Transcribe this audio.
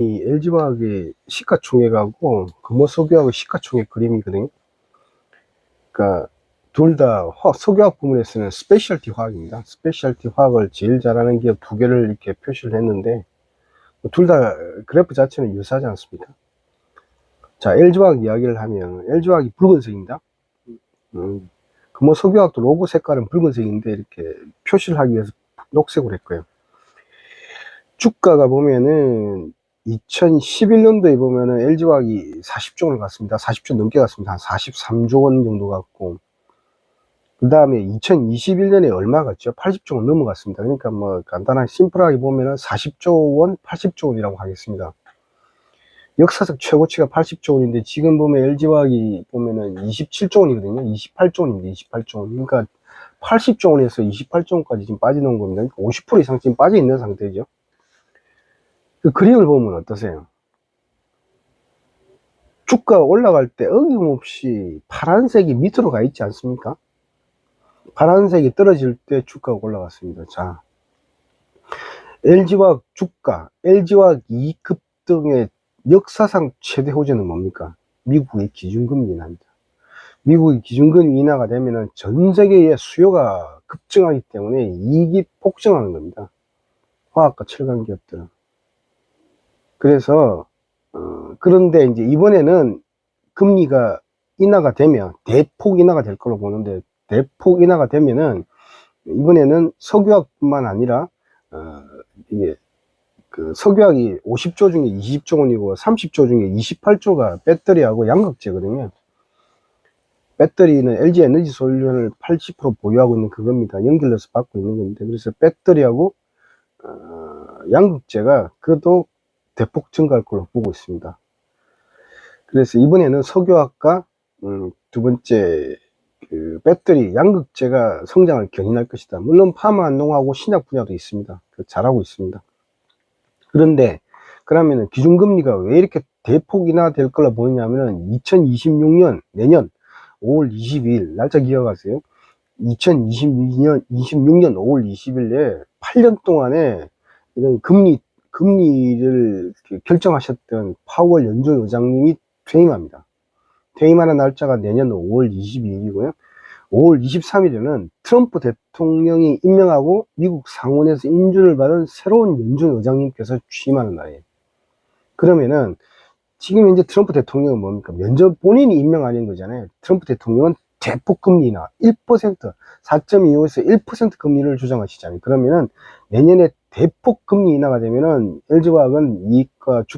이 LG화학의 시가총액하고 금호석유하고 시가총액 그림이거든요. 그러니까 둘 다 석유화학 부문에서는 스페셜티 화학입니다. 스페셜티 화학을 제일 잘하는 기업 두 개를 이렇게 표시를 했는데 둘 다 그래프 자체는 유사하지 않습니까? 자, LG화학 이야기를 하면 LG화학이 붉은색입니다. 음, 금호 석유화학도 로고 색깔은 붉은색인데 이렇게 표시를 하기 위해서 녹색으로 했고요. 주가가 보면은 2011년도에 보면은 LG화학이 40조 원을 갔습니다. 40조 넘게 갔습니다. 한 43조 원 정도 갔고 그 다음에 2021년에 얼마 갔죠? 80조 원 넘어갔습니다. 그러니까 뭐 간단하게 심플하게 보면은 40조 원, 80조 원이라고 하겠습니다. 역사적 최고치가 80조 원인데 지금 보면 LG화학이 보면은 27조 원이거든요. 28조 원입니다. 28조 원. 그러니까 80조 원에서 28조 원까지 지금 빠져나온 겁니다. 그러니까 50% 이상 지금 빠져 있는 상태죠. 그 그림을 보면 어떠세요? 주가 올라갈 때 어김없이 파란색이 밑으로 가 있지 않습니까? 파란색이 떨어질 때 주가가 올라갔습니다. 자, LG화학 주가, LG화학 이익 급등의 역사상 최대 호재는 뭡니까? 미국의 기준금리 인하입니다. 미국의 기준금리 인하가 되면은 전 세계의 수요가 급증하기 때문에 이익이 폭증하는 겁니다. 화학과 철강 기업들은. 그래서 어, 그런데 이제 이번에는 금리가 인하가 되면 대폭 인하가 될 걸로 보는데 대폭 인하가 되면은 이번에는 석유학뿐만 아니라 어, 이게 그 석유학이 50조 중에 20조 원이고 30조 중에 28조가 배터리하고 양극재거든요. 배터리는 LG 에너지 솔루션을 80% 보유하고 있는 그겁니다. 연결해서 받고 있는 건데 그래서 배터리하고 어, 양극재가 그래도 대폭 증가할 걸로 보고 있습니다. 그래서 이번에는 석유학과 음, 두 번째 그 배터리 양극재가 성장을 견인할 것이다. 물론 파마 농하고 신약 분야도 있습니다. 그 잘하고 있습니다. 그런데 그러면은 기준금리가 왜 이렇게 대폭 인하될 걸로 보이냐면은 2026년 내년 5월 22일 날짜 기억하세요? 2022년 26년 5월 20일에 8년 동안에 이런 금리 금리를 결정하셨던 파월 연준 의장님이 퇴임합니다. 퇴임하는 날짜가 내년 5월 22일이고요. 5월 23일에는 트럼프 대통령이 임명하고 미국 상원에서 인준을 받은 새로운 연준 의장님께서 취임하는 날이에요. 그러면은 지금 이제 트럼프 대통령은 뭡니까? 면접 본인이 임명 아닌 거잖아요. 트럼프 대통령은 대폭 금리나 1%, 4.25에서 1% 금리를 주장하시잖아요. 그러면은 내년에 대폭 금리 인하가 되면은 LG화학은 이익과 주